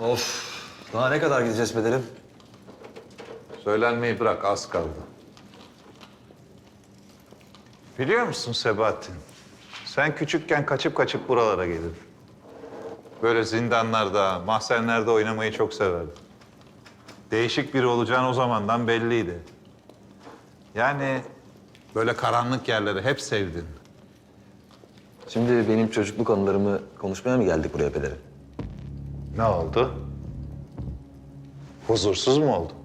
Of. Daha ne kadar gideceğiz Pederim? Söylenmeyi bırak, az kaldı. Biliyor musun Sebahattin? Sen küçükken kaçıp kaçıp buralara gelirdin. Böyle zindanlarda, mahzenlerde oynamayı çok severdin. Değişik biri olacağın o zamandan belliydi. Yani böyle karanlık yerleri hep sevdin. Şimdi benim çocukluk anılarımı konuşmaya mı geldik buraya Pederim? Ne oldu? Huzursuz mu oldun?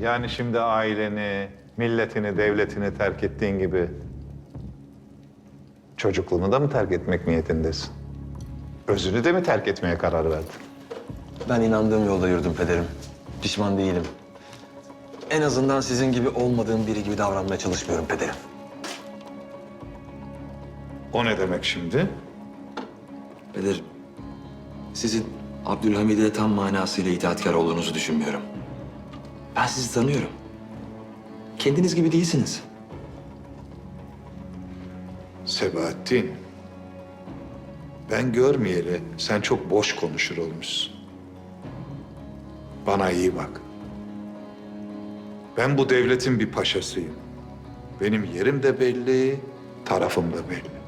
Yani şimdi aileni, milletini, devletini terk ettiğin gibi çocukluğunu da mı terk etmek niyetindesin? Özünü de mi terk etmeye karar verdin? Ben inandığım yolda yürüdüm Pederim. Pişman değilim. En azından sizin gibi olmadığım biri gibi davranmaya çalışmıyorum Pederim. O ne demek şimdi? Pederim, sizin Abdülhamid'e tam manasıyla itaatkar olduğunuzu düşünmüyorum. Ben sizi tanıyorum. Kendiniz gibi değilsiniz. Sebahattin, ben görmeyeli sen çok boş konuşur olmuşsun. Bana iyi bak. Ben bu devletin bir paşasıyım. Benim yerim de belli, tarafım da belli.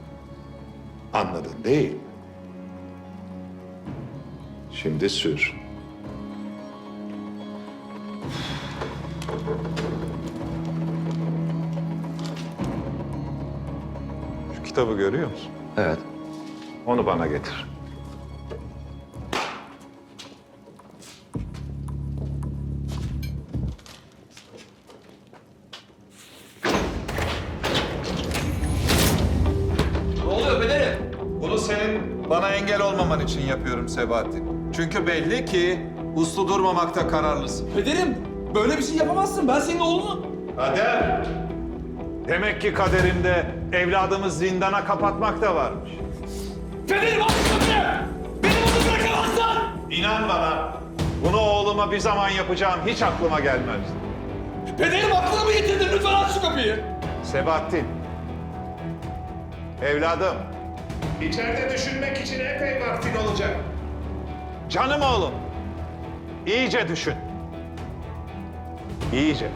Anladın değil mi? Şimdi sür. Şu kitabı görüyor musun? Evet. Onu bana getir. Bana engel olmaman için yapıyorum Sebahattin. Çünkü belli ki uslu durmamakta kararlısın. Pederim böyle bir şey yapamazsın. Ben senin oğlunum. Kader! Demek ki kaderinde evladımı zindana kapatmak da varmış. Pederim aç kapıyı! Beni bunu bırakamazsın! İnan bana, bunu oğluma bir zaman yapacağım hiç aklıma gelmezdi. Pederim aklını mı yitirdin? Lütfen aç şu kapıyı. Sebahattin, evladım. İçeride düşünmek için epey vaktin olacak. Canım oğlum, iyice düşün. İyice.